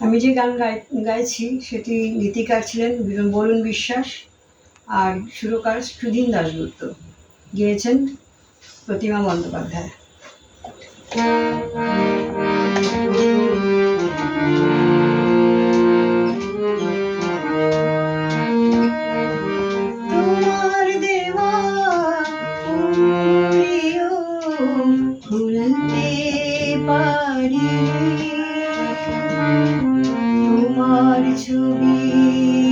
আমি যে গান গাই, গাইছি সেটি গীতিকার ছিলেন বরুণ বিশ্বাস আর সুরকার সুধীন দাশগুপ্ত। গিয়েছেন প্রতিমা বন্দ্যোপাধ্যায়। পারি। to be.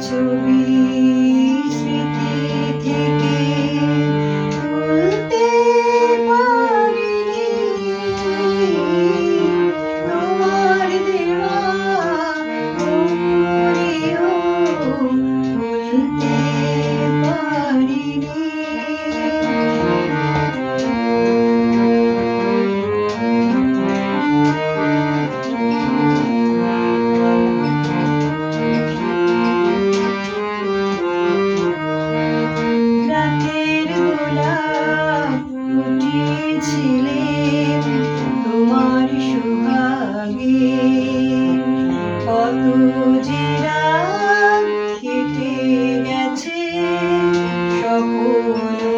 就。Aleluia.